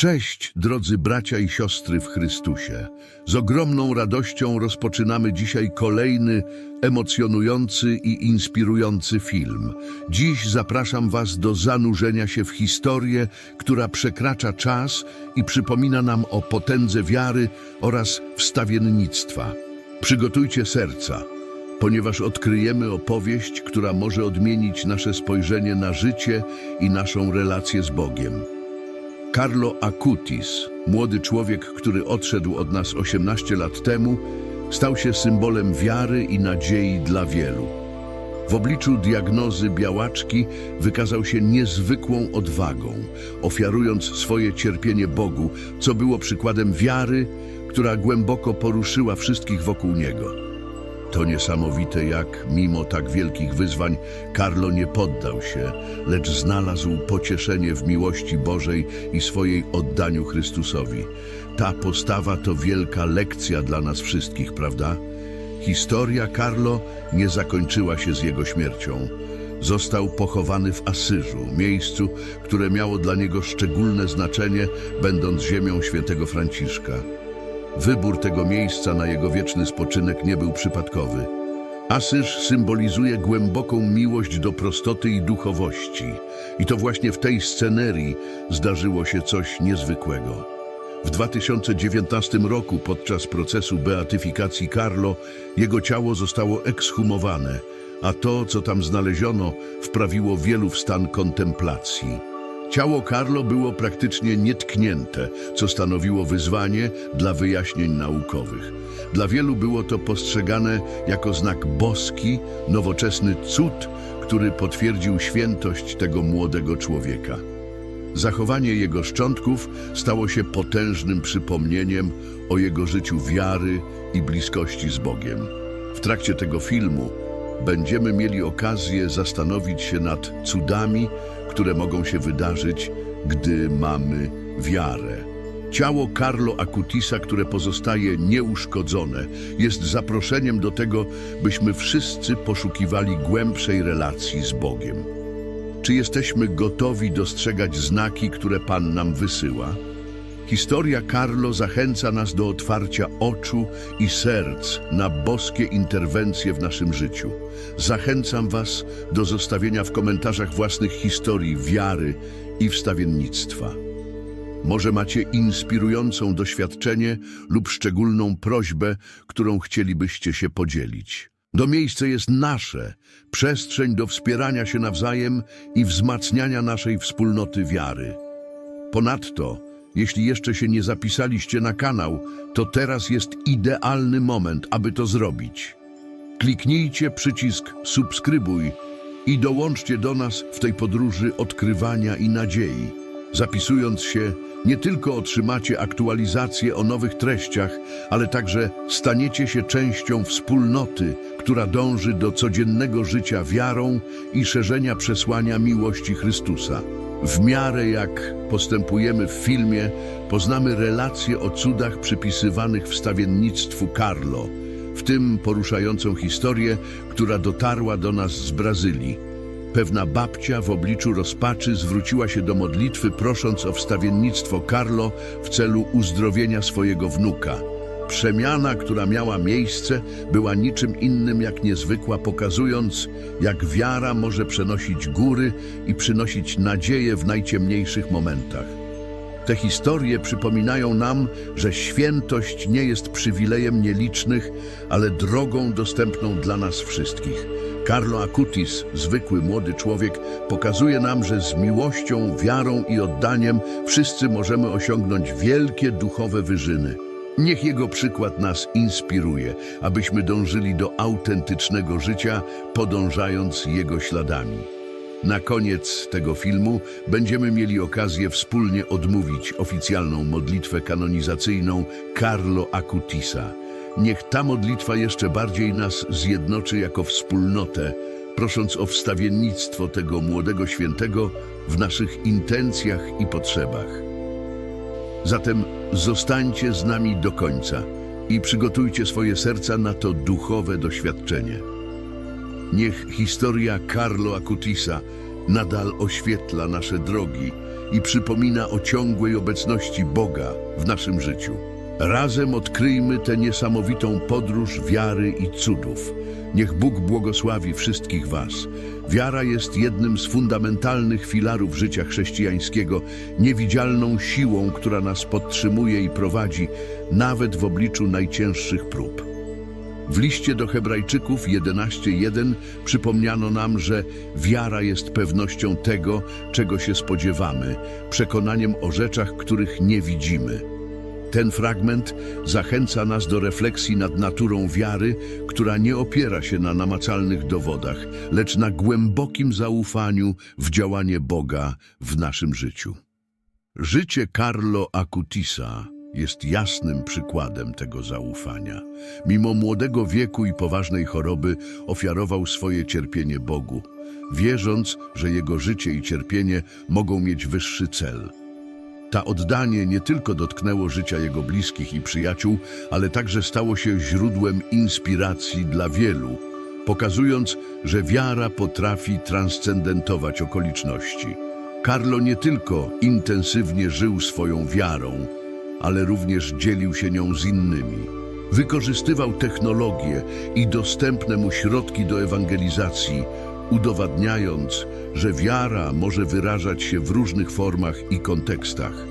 Cześć, drodzy bracia i siostry w Chrystusie. Z ogromną radością rozpoczynamy dzisiaj kolejny emocjonujący i inspirujący film. Dziś zapraszam Was do zanurzenia się w historię, która przekracza czas i przypomina nam o potędze wiary oraz wstawiennictwa. Przygotujcie serca, ponieważ odkryjemy opowieść, która może odmienić nasze spojrzenie na życie i naszą relację z Bogiem. Carlo Acutis, młody człowiek, który odszedł od nas 18 lat temu, stał się symbolem wiary i nadziei dla wielu. W obliczu diagnozy białaczki wykazał się niezwykłą odwagą, ofiarując swoje cierpienie Bogu, co było przykładem wiary, która głęboko poruszyła wszystkich wokół niego. To niesamowite, jak mimo tak wielkich wyzwań Carlo nie poddał się, lecz znalazł pocieszenie w miłości Bożej i swojej oddaniu Chrystusowi. Ta postawa to wielka lekcja dla nas wszystkich, prawda? Historia Carlo nie zakończyła się z jego śmiercią. Został pochowany w Asyżu, miejscu, które miało dla niego szczególne znaczenie, będąc ziemią świętego Franciszka. Wybór tego miejsca na jego wieczny spoczynek nie był przypadkowy. Asyż symbolizuje głęboką miłość do prostoty i duchowości. I to właśnie w tej scenerii zdarzyło się coś niezwykłego. W 2019 roku podczas procesu beatyfikacji Carlo jego ciało zostało ekshumowane, a to, co tam znaleziono, wprawiło wielu w stan kontemplacji. Ciało Carlo było praktycznie nietknięte, co stanowiło wyzwanie dla wyjaśnień naukowych. Dla wielu było to postrzegane jako znak boski, nowoczesny cud, który potwierdził świętość tego młodego człowieka. Zachowanie jego szczątków stało się potężnym przypomnieniem o jego życiu wiary i bliskości z Bogiem. W trakcie tego filmu będziemy mieli okazję zastanowić się nad cudami, które mogą się wydarzyć, gdy mamy wiarę. Ciało Carlo Acutisa, które pozostaje nieuszkodzone, jest zaproszeniem do tego, byśmy wszyscy poszukiwali głębszej relacji z Bogiem. Czy jesteśmy gotowi dostrzegać znaki, które Pan nam wysyła? Historia Carlo zachęca nas do otwarcia oczu i serc na boskie interwencje w naszym życiu. Zachęcam Was do zostawienia w komentarzach własnych historii wiary i wstawiennictwa. Może macie inspirującą doświadczenie lub szczególną prośbę, którą chcielibyście się podzielić. To miejsce jest nasze, przestrzeń do wspierania się nawzajem i wzmacniania naszej wspólnoty wiary. Ponadto, jeśli jeszcze się nie zapisaliście na kanał, to teraz jest idealny moment, aby to zrobić. Kliknijcie przycisk subskrybuj i dołączcie do nas w tej podróży odkrywania i nadziei. Zapisując się, nie tylko otrzymacie aktualizacje o nowych treściach, ale także staniecie się częścią wspólnoty, która dąży do codziennego życia wiarą i szerzenia przesłania miłości Chrystusa. W miarę jak postępujemy w filmie, poznamy relacje o cudach przypisywanych wstawiennictwu Carlo, w tym poruszającą historię, która dotarła do nas z Brazylii. Pewna babcia w obliczu rozpaczy zwróciła się do modlitwy, prosząc o wstawiennictwo Carlo w celu uzdrowienia swojego wnuka. Przemiana, która miała miejsce, była niczym innym jak niezwykła, pokazując, jak wiara może przenosić góry i przynosić nadzieję w najciemniejszych momentach. Te historie przypominają nam, że świętość nie jest przywilejem nielicznych, ale drogą dostępną dla nas wszystkich. Carlo Acutis, zwykły młody człowiek, pokazuje nam, że z miłością, wiarą i oddaniem wszyscy możemy osiągnąć wielkie duchowe wyżyny. Niech jego przykład nas inspiruje, abyśmy dążyli do autentycznego życia, podążając jego śladami. Na koniec tego filmu będziemy mieli okazję wspólnie odmówić oficjalną modlitwę kanonizacyjną Carlo Acutisa. Niech ta modlitwa jeszcze bardziej nas zjednoczy jako wspólnotę, prosząc o wstawiennictwo tego młodego świętego w naszych intencjach i potrzebach. Zatem zostańcie z nami do końca i przygotujcie swoje serca na to duchowe doświadczenie. Niech historia Carlo Acutisa nadal oświetla nasze drogi i przypomina o ciągłej obecności Boga w naszym życiu. Razem odkryjmy tę niesamowitą podróż wiary i cudów. Niech Bóg błogosławi wszystkich Was. Wiara jest jednym z fundamentalnych filarów życia chrześcijańskiego, niewidzialną siłą, która nas podtrzymuje i prowadzi, nawet w obliczu najcięższych prób. W liście do Hebrajczyków 11:1 przypomniano nam, że wiara jest pewnością tego, czego się spodziewamy, przekonaniem o rzeczach, których nie widzimy. Ten fragment zachęca nas do refleksji nad naturą wiary, która nie opiera się na namacalnych dowodach, lecz na głębokim zaufaniu w działanie Boga w naszym życiu. Życie Carlo Acutisa jest jasnym przykładem tego zaufania. Mimo młodego wieku i poważnej choroby ofiarował swoje cierpienie Bogu, wierząc, że jego życie i cierpienie mogą mieć wyższy cel. Ta oddanie nie tylko dotknęło życia jego bliskich i przyjaciół, ale także stało się źródłem inspiracji dla wielu, pokazując, że wiara potrafi transcendentować okoliczności. Carlo nie tylko intensywnie żył swoją wiarą, ale również dzielił się nią z innymi. Wykorzystywał technologię i dostępne mu środki do ewangelizacji, udowadniając, że wiara może wyrażać się w różnych formach i kontekstach.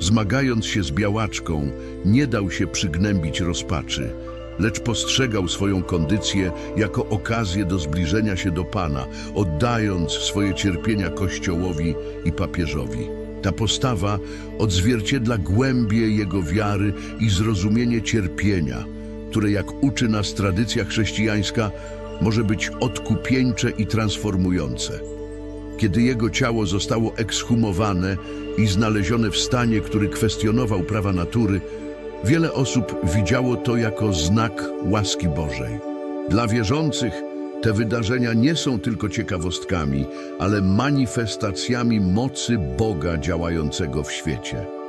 Zmagając się z białaczką, nie dał się przygnębić rozpaczy, lecz postrzegał swoją kondycję jako okazję do zbliżenia się do Pana, oddając swoje cierpienia Kościołowi i papieżowi. Ta postawa odzwierciedla głębię jego wiary i zrozumienie cierpienia, które, jak uczy nas tradycja chrześcijańska, może być odkupieńcze i transformujące. Kiedy jego ciało zostało ekshumowane i znalezione w stanie, który kwestionował prawa natury, wiele osób widziało to jako znak łaski Bożej. Dla wierzących te wydarzenia nie są tylko ciekawostkami, ale manifestacjami mocy Boga działającego w świecie.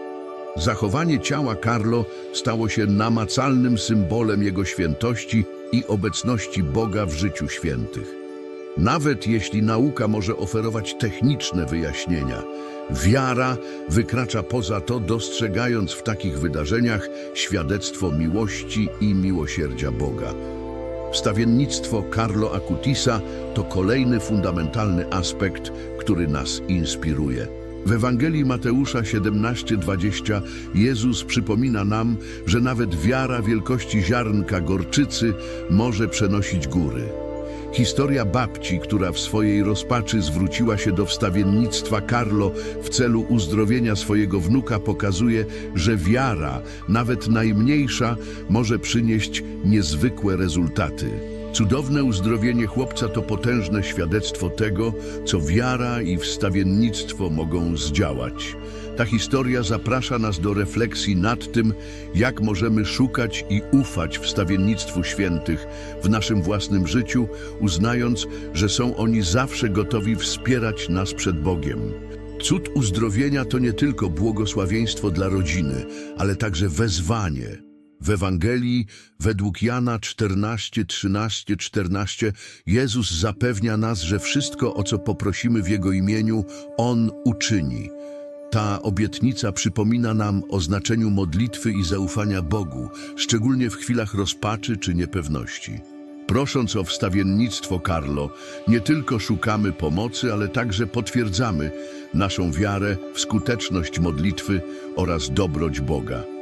Zachowanie ciała Carlo stało się namacalnym symbolem jego świętości i obecności Boga w życiu świętych. Nawet jeśli nauka może oferować techniczne wyjaśnienia, wiara wykracza poza to, dostrzegając w takich wydarzeniach świadectwo miłości i miłosierdzia Boga. Wstawiennictwo Carlo Acutisa to kolejny fundamentalny aspekt, który nas inspiruje. W Ewangelii Mateusza 17:20 Jezus przypomina nam, że nawet wiara wielkości ziarnka gorczycy może przenosić góry. Historia babci, która w swojej rozpaczy zwróciła się do wstawiennictwa Carlo w celu uzdrowienia swojego wnuka, pokazuje, że wiara, nawet najmniejsza, może przynieść niezwykłe rezultaty. Cudowne uzdrowienie chłopca to potężne świadectwo tego, co wiara i wstawiennictwo mogą zdziałać. Ta historia zaprasza nas do refleksji nad tym, jak możemy szukać i ufać wstawiennictwu świętych w naszym własnym życiu, uznając, że są oni zawsze gotowi wspierać nas przed Bogiem. Cud uzdrowienia to nie tylko błogosławieństwo dla rodziny, ale także wezwanie. W Ewangelii według Jana 14, 13, 14 Jezus zapewnia nas, że wszystko, o co poprosimy w Jego imieniu, On uczyni. Ta obietnica przypomina nam o znaczeniu modlitwy i zaufania Bogu, szczególnie w chwilach rozpaczy czy niepewności. Prosząc o wstawiennictwo Carlo, nie tylko szukamy pomocy, ale także potwierdzamy naszą wiarę w skuteczność modlitwy oraz dobroć Boga.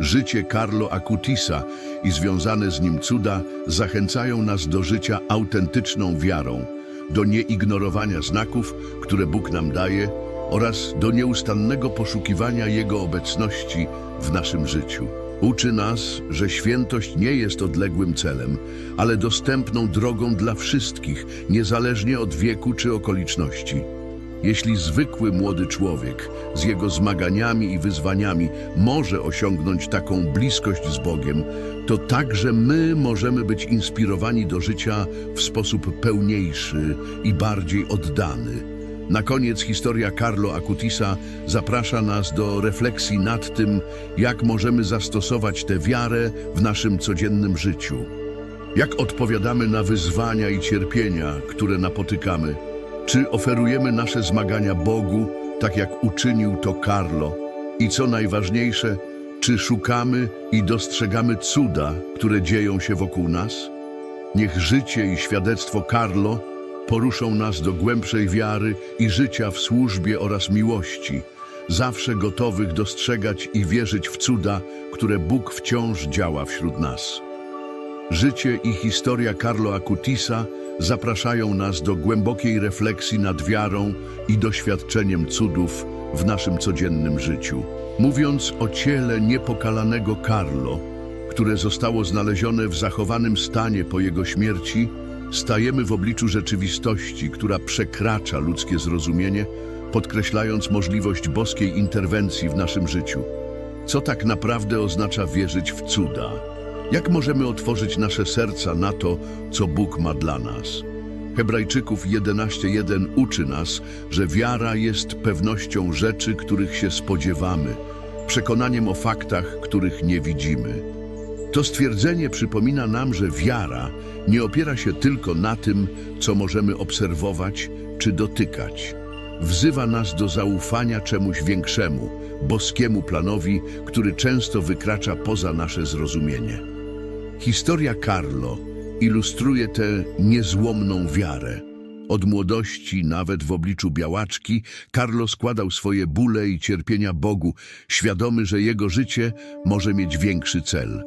Życie Carlo Acutisa i związane z nim cuda zachęcają nas do życia autentyczną wiarą, do nieignorowania znaków, które Bóg nam daje oraz do nieustannego poszukiwania Jego obecności w naszym życiu. Uczy nas, że świętość nie jest odległym celem, ale dostępną drogą dla wszystkich, niezależnie od wieku czy okoliczności. Jeśli zwykły młody człowiek z jego zmaganiami i wyzwaniami może osiągnąć taką bliskość z Bogiem, to także my możemy być inspirowani do życia w sposób pełniejszy i bardziej oddany. Na koniec historia Carlo Acutisa zaprasza nas do refleksji nad tym, jak możemy zastosować tę wiarę w naszym codziennym życiu. Jak odpowiadamy na wyzwania i cierpienia, które napotykamy? Czy oferujemy nasze zmagania Bogu, tak jak uczynił to Carlo? I co najważniejsze, czy szukamy i dostrzegamy cuda, które dzieją się wokół nas? Niech życie i świadectwo Carlo poruszą nas do głębszej wiary i życia w służbie oraz miłości, zawsze gotowych dostrzegać i wierzyć w cuda, które Bóg wciąż działa wśród nas. Życie i historia Carlo Acutisa zapraszają nas do głębokiej refleksji nad wiarą i doświadczeniem cudów w naszym codziennym życiu. Mówiąc o ciele niepokalanego Carlo, które zostało znalezione w zachowanym stanie po jego śmierci, stajemy w obliczu rzeczywistości, która przekracza ludzkie zrozumienie, podkreślając możliwość boskiej interwencji w naszym życiu. Co tak naprawdę oznacza wierzyć w cuda? Jak możemy otworzyć nasze serca na to, co Bóg ma dla nas? Hebrajczyków 11.1 uczy nas, że wiara jest pewnością rzeczy, których się spodziewamy, przekonaniem o faktach, których nie widzimy. To stwierdzenie przypomina nam, że wiara nie opiera się tylko na tym, co możemy obserwować czy dotykać. Wzywa nas do zaufania czemuś większemu, boskiemu planowi, który często wykracza poza nasze zrozumienie. Historia Carlo ilustruje tę niezłomną wiarę. Od młodości, nawet w obliczu białaczki, Carlo składał swoje bóle i cierpienia Bogu, świadomy, że jego życie może mieć większy cel.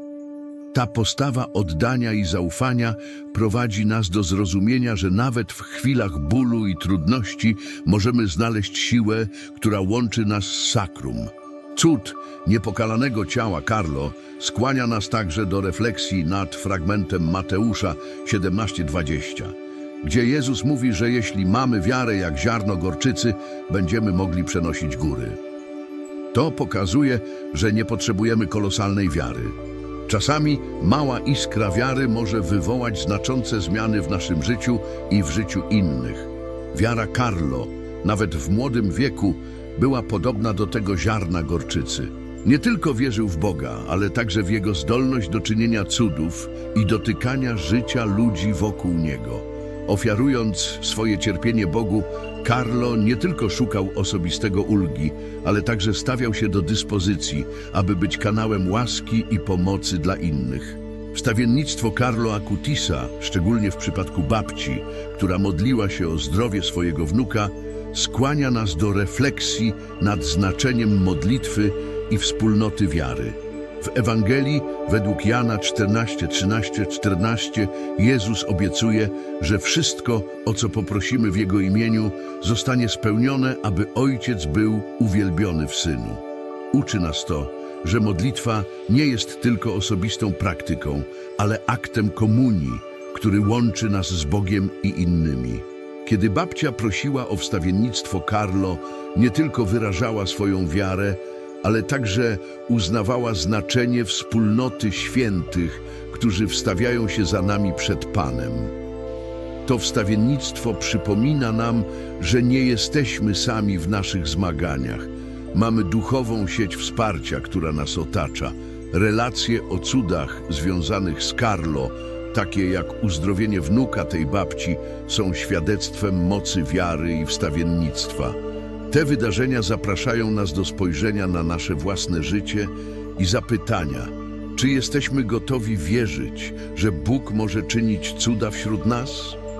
Ta postawa oddania i zaufania prowadzi nas do zrozumienia, że nawet w chwilach bólu i trudności możemy znaleźć siłę, która łączy nas z sakrum. Cud niepokalanego ciała Carlo skłania nas także do refleksji nad fragmentem Mateusza 17:20, gdzie Jezus mówi, że jeśli mamy wiarę jak ziarno gorczycy, będziemy mogli przenosić góry. To pokazuje, że nie potrzebujemy kolosalnej wiary. Czasami mała iskra wiary może wywołać znaczące zmiany w naszym życiu i w życiu innych. Wiara Carlo, nawet w młodym wieku, była podobna do tego ziarna gorczycy. Nie tylko wierzył w Boga, ale także w Jego zdolność do czynienia cudów i dotykania życia ludzi wokół Niego. Ofiarując swoje cierpienie Bogu, Carlo nie tylko szukał osobistego ulgi, ale także stawiał się do dyspozycji, aby być kanałem łaski i pomocy dla innych. Wstawiennictwo Carlo Acutisa, szczególnie w przypadku babci, która modliła się o zdrowie swojego wnuka, skłania nas do refleksji nad znaczeniem modlitwy i wspólnoty wiary. W Ewangelii według Jana 14, 13, 14 Jezus obiecuje, że wszystko, o co poprosimy w Jego imieniu, zostanie spełnione, aby Ojciec był uwielbiony w Synu. Uczy nas to, że modlitwa nie jest tylko osobistą praktyką, ale aktem komunii, który łączy nas z Bogiem i innymi. Kiedy babcia prosiła o wstawiennictwo Carlo, nie tylko wyrażała swoją wiarę, ale także uznawała znaczenie wspólnoty świętych, którzy wstawiają się za nami przed Panem. To wstawiennictwo przypomina nam, że nie jesteśmy sami w naszych zmaganiach. Mamy duchową sieć wsparcia, która nas otacza. Relacje o cudach związanych z Carlo, takie jak uzdrowienie wnuka tej babci, są świadectwem mocy wiary i wstawiennictwa. Te wydarzenia zapraszają nas do spojrzenia na nasze własne życie i zapytania, czy jesteśmy gotowi wierzyć, że Bóg może czynić cuda wśród nas?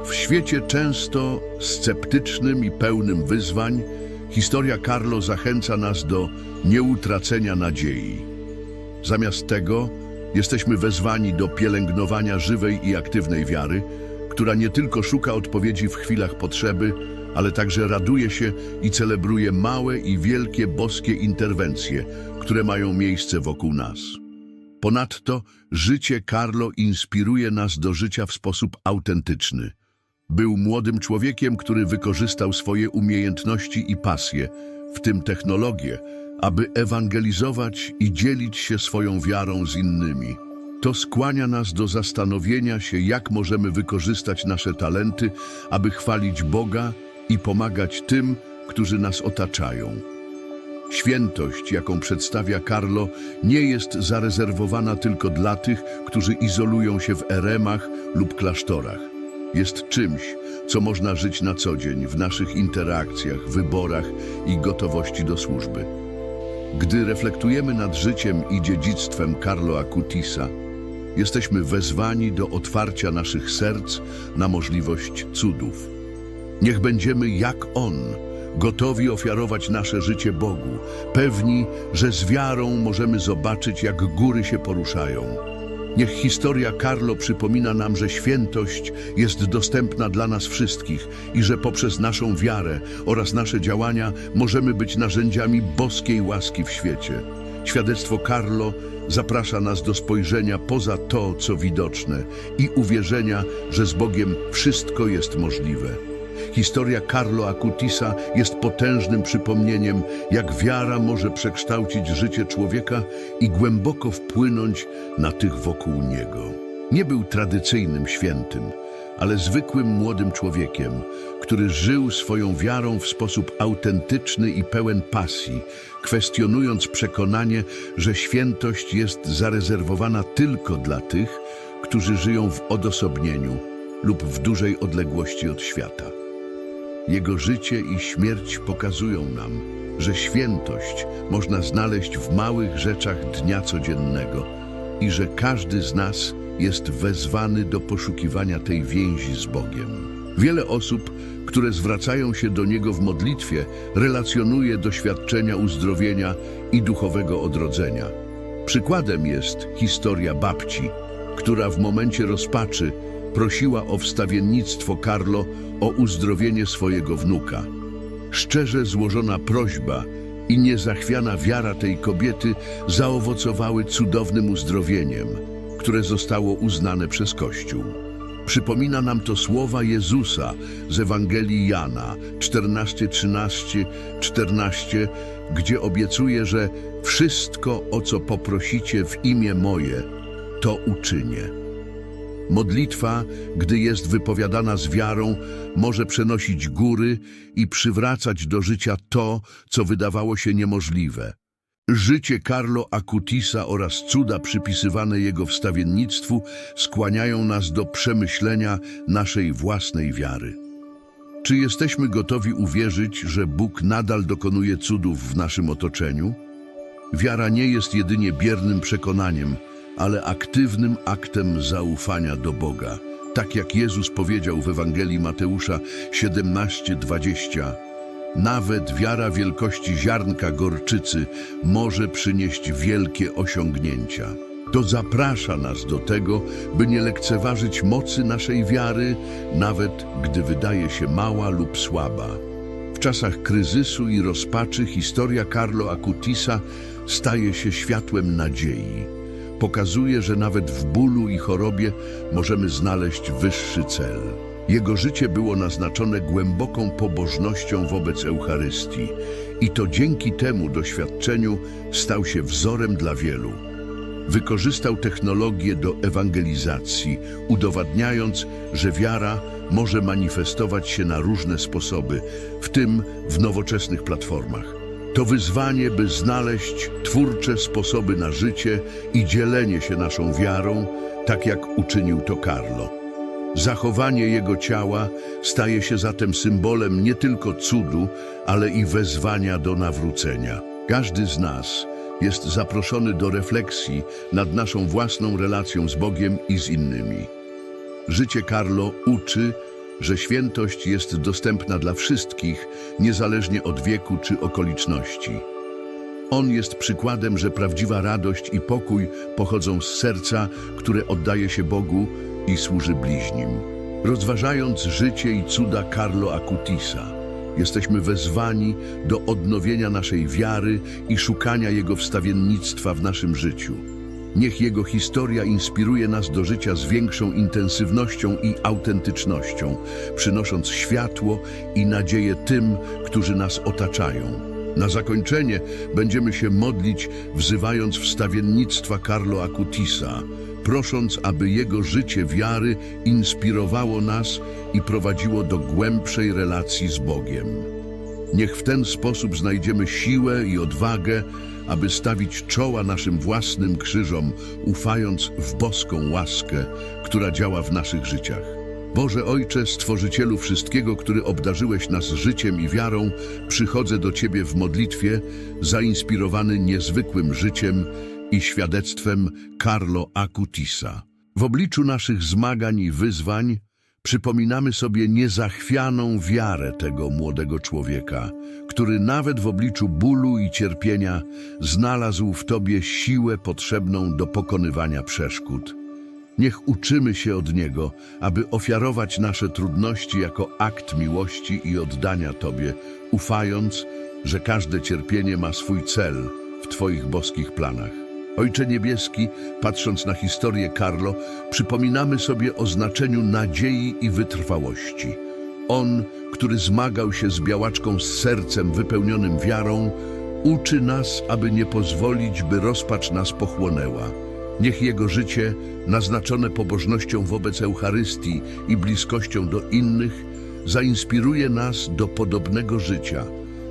W świecie często sceptycznym i pełnym wyzwań, historia Carlo zachęca nas do nieutracenia nadziei. Zamiast tego jesteśmy wezwani do pielęgnowania żywej i aktywnej wiary, która nie tylko szuka odpowiedzi w chwilach potrzeby, ale także raduje się i celebruje małe i wielkie boskie interwencje, które mają miejsce wokół nas. Ponadto życie Carlo inspiruje nas do życia w sposób autentyczny. Był młodym człowiekiem, który wykorzystał swoje umiejętności i pasje, w tym technologię, aby ewangelizować i dzielić się swoją wiarą z innymi. To skłania nas do zastanowienia się, jak możemy wykorzystać nasze talenty, aby chwalić Boga i pomagać tym, którzy nas otaczają. Świętość, jaką przedstawia Carlo, nie jest zarezerwowana tylko dla tych, którzy izolują się w eremach lub klasztorach. Jest czymś, co można żyć na co dzień w naszych interakcjach, wyborach i gotowości do służby. Gdy reflektujemy nad życiem i dziedzictwem Carlo Acutisa, jesteśmy wezwani do otwarcia naszych serc na możliwość cudów. Niech będziemy jak On, gotowi ofiarować nasze życie Bogu, pewni, że z wiarą możemy zobaczyć, jak góry się poruszają. Niech historia Carlo przypomina nam, że świętość jest dostępna dla nas wszystkich i że poprzez naszą wiarę oraz nasze działania możemy być narzędziami boskiej łaski w świecie. Świadectwo Carlo zaprasza nas do spojrzenia poza to, co widoczne i uwierzenia, że z Bogiem wszystko jest możliwe. Historia Carlo Acutisa jest potężnym przypomnieniem, jak wiara może przekształcić życie człowieka i głęboko wpłynąć na tych wokół niego. Nie był tradycyjnym świętym, ale zwykłym młodym człowiekiem, który żył swoją wiarą w sposób autentyczny i pełen pasji, kwestionując przekonanie, że świętość jest zarezerwowana tylko dla tych, którzy żyją w odosobnieniu lub w dużej odległości od świata. Jego życie i śmierć pokazują nam, że świętość można znaleźć w małych rzeczach dnia codziennego i że każdy z nas jest wezwany do poszukiwania tej więzi z Bogiem. Wiele osób, które zwracają się do Niego w modlitwie, relacjonuje doświadczenia uzdrowienia i duchowego odrodzenia. Przykładem jest historia babci, która w momencie rozpaczy prosiła o wstawiennictwo Carlo o uzdrowienie swojego wnuka. Szczerze złożona prośba i niezachwiana wiara tej kobiety zaowocowały cudownym uzdrowieniem, które zostało uznane przez Kościół. Przypomina nam to słowa Jezusa z Ewangelii Jana 14, 13, 14, gdzie obiecuje, że wszystko, o co poprosicie w imię moje, to uczynię. Modlitwa, gdy jest wypowiadana z wiarą, może przenosić góry i przywracać do życia to, co wydawało się niemożliwe. Życie Carlo Acutisa oraz cuda przypisywane jego wstawiennictwu skłaniają nas do przemyślenia naszej własnej wiary. Czy jesteśmy gotowi uwierzyć, że Bóg nadal dokonuje cudów w naszym otoczeniu? Wiara nie jest jedynie biernym przekonaniem, ale aktywnym aktem zaufania do Boga. Tak jak Jezus powiedział w Ewangelii Mateusza 17:20, nawet wiara wielkości ziarnka gorczycy może przynieść wielkie osiągnięcia. To zaprasza nas do tego, by nie lekceważyć mocy naszej wiary, nawet gdy wydaje się mała lub słaba. W czasach kryzysu i rozpaczy historia Carlo Acutisa staje się światłem nadziei. Pokazuje, że nawet w bólu i chorobie możemy znaleźć wyższy cel. Jego życie było naznaczone głęboką pobożnością wobec Eucharystii i to dzięki temu doświadczeniu stał się wzorem dla wielu. Wykorzystał technologię do ewangelizacji, udowadniając, że wiara może manifestować się na różne sposoby, w tym w nowoczesnych platformach. To wyzwanie, by znaleźć twórcze sposoby na życie i dzielenie się naszą wiarą, tak jak uczynił to Carlo. Zachowanie jego ciała staje się zatem symbolem nie tylko cudu, ale i wezwania do nawrócenia. Każdy z nas jest zaproszony do refleksji nad naszą własną relacją z Bogiem i z innymi. Życie Carlo uczy, że świętość jest dostępna dla wszystkich, niezależnie od wieku czy okoliczności. On jest przykładem, że prawdziwa radość i pokój pochodzą z serca, które oddaje się Bogu i służy bliźnim. Rozważając życie i cuda Carlo Acutisa, jesteśmy wezwani do odnowienia naszej wiary i szukania Jego wstawiennictwa w naszym życiu. Niech Jego historia inspiruje nas do życia z większą intensywnością i autentycznością, przynosząc światło i nadzieję tym, którzy nas otaczają. Na zakończenie będziemy się modlić, wzywając wstawiennictwa Carlo Acutisa, prosząc, aby jego życie wiary inspirowało nas i prowadziło do głębszej relacji z Bogiem. Niech w ten sposób znajdziemy siłę i odwagę, aby stawić czoła naszym własnym krzyżom, ufając w boską łaskę, która działa w naszych życiach. Boże Ojcze, Stworzycielu wszystkiego, który obdarzyłeś nas życiem i wiarą, przychodzę do Ciebie w modlitwie, zainspirowany niezwykłym życiem i świadectwem Carlo Acutisa. W obliczu naszych zmagań i wyzwań przypominamy sobie niezachwianą wiarę tego młodego człowieka, który nawet w obliczu bólu i cierpienia znalazł w Tobie siłę potrzebną do pokonywania przeszkód. Niech uczymy się od Niego, aby ofiarować nasze trudności jako akt miłości i oddania Tobie, ufając, że każde cierpienie ma swój cel w Twoich boskich planach. Ojcze Niebieski, patrząc na historię Carlo, przypominamy sobie o znaczeniu nadziei i wytrwałości. On, który zmagał się z białaczką z sercem wypełnionym wiarą, uczy nas, aby nie pozwolić, by rozpacz nas pochłonęła. Niech jego życie, naznaczone pobożnością wobec Eucharystii i bliskością do innych, zainspiruje nas do podobnego życia,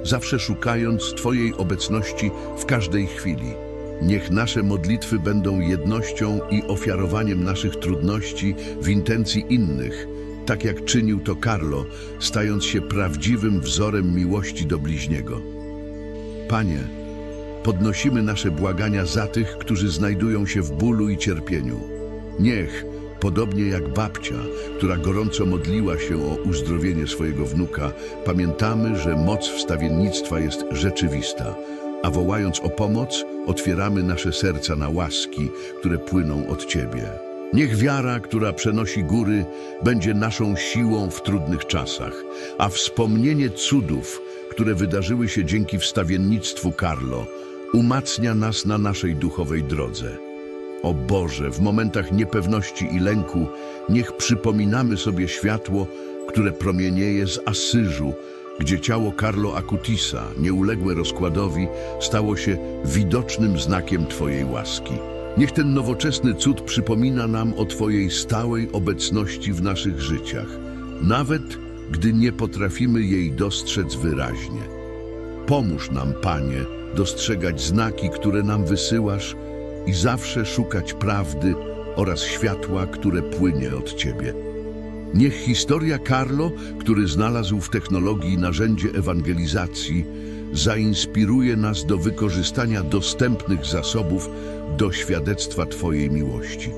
zawsze szukając Twojej obecności w każdej chwili. Niech nasze modlitwy będą jednością i ofiarowaniem naszych trudności w intencji innych, tak jak czynił to Carlo, stając się prawdziwym wzorem miłości do bliźniego. Panie, podnosimy nasze błagania za tych, którzy znajdują się w bólu i cierpieniu. Niech, podobnie jak babcia, która gorąco modliła się o uzdrowienie swojego wnuka, pamiętamy, że moc wstawiennictwa jest rzeczywista, a wołając o pomoc, otwieramy nasze serca na łaski, które płyną od Ciebie. Niech wiara, która przenosi góry, będzie naszą siłą w trudnych czasach, a wspomnienie cudów, które wydarzyły się dzięki wstawiennictwu Carlo, umacnia nas na naszej duchowej drodze. O Boże, w momentach niepewności i lęku, niech przypominamy sobie światło, które promienieje z Asyżu, gdzie ciało Carlo Acutisa, nieuległe rozkładowi, stało się widocznym znakiem Twojej łaski. Niech ten nowoczesny cud przypomina nam o Twojej stałej obecności w naszych życiach, nawet gdy nie potrafimy jej dostrzec wyraźnie. Pomóż nam, Panie, dostrzegać znaki, które nam wysyłasz i zawsze szukać prawdy oraz światła, które płynie od Ciebie. Niech historia Carlo, który znalazł w technologii narzędzie ewangelizacji, zainspiruje nas do wykorzystania dostępnych zasobów do świadectwa Twojej miłości.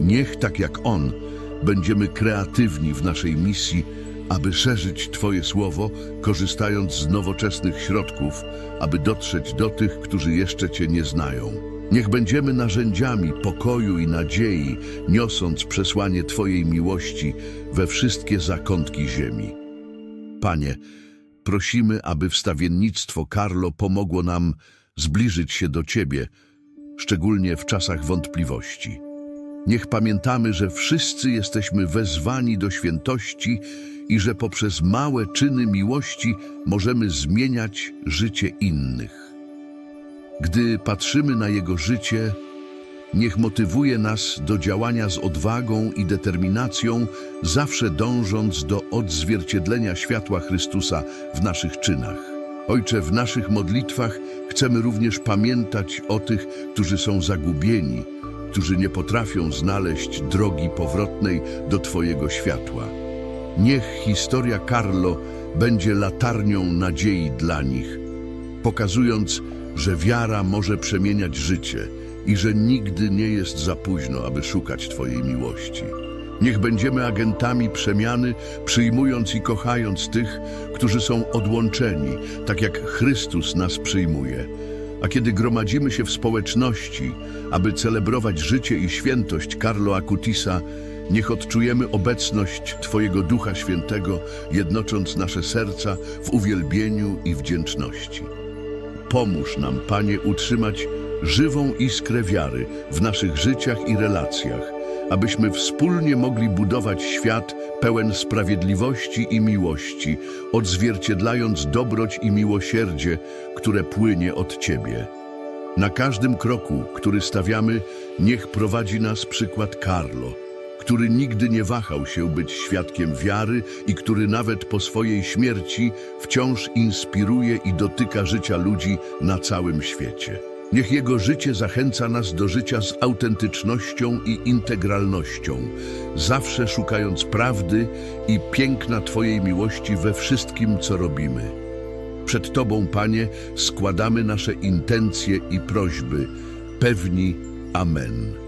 Niech, tak jak On, będziemy kreatywni w naszej misji, aby szerzyć Twoje słowo, korzystając z nowoczesnych środków, aby dotrzeć do tych, którzy jeszcze Cię nie znają. Niech będziemy narzędziami pokoju i nadziei, niosąc przesłanie Twojej miłości we wszystkie zakątki ziemi. Panie, prosimy, aby wstawiennictwo Carlo pomogło nam zbliżyć się do Ciebie, szczególnie w czasach wątpliwości. Niech pamiętamy, że wszyscy jesteśmy wezwani do świętości i że poprzez małe czyny miłości możemy zmieniać życie innych. Gdy patrzymy na Jego życie, niech motywuje nas do działania z odwagą i determinacją, zawsze dążąc do odzwierciedlenia światła Chrystusa w naszych czynach. Ojcze, w naszych modlitwach chcemy również pamiętać o tych, którzy są zagubieni, którzy nie potrafią znaleźć drogi powrotnej do Twojego światła. Niech historia Carlo będzie latarnią nadziei dla nich, pokazując, że wiara może przemieniać życie i że nigdy nie jest za późno, aby szukać Twojej miłości. Niech będziemy agentami przemiany, przyjmując i kochając tych, którzy są odłączeni, tak jak Chrystus nas przyjmuje. A kiedy gromadzimy się w społeczności, aby celebrować życie i świętość Carlo Acutisa, niech odczujemy obecność Twojego Ducha Świętego, jednocząc nasze serca w uwielbieniu i wdzięczności. Pomóż nam, Panie, utrzymać żywą iskrę wiary w naszych życiach i relacjach, abyśmy wspólnie mogli budować świat pełen sprawiedliwości i miłości, odzwierciedlając dobroć i miłosierdzie, które płynie od Ciebie. Na każdym kroku, który stawiamy, niech prowadzi nas przykład Carlo, który nigdy nie wahał się być świadkiem wiary i który nawet po swojej śmierci wciąż inspiruje i dotyka życia ludzi na całym świecie. Niech Jego życie zachęca nas do życia z autentycznością i integralnością, zawsze szukając prawdy i piękna Twojej miłości we wszystkim, co robimy. Przed Tobą, Panie, składamy nasze intencje i prośby. Pewni Amen.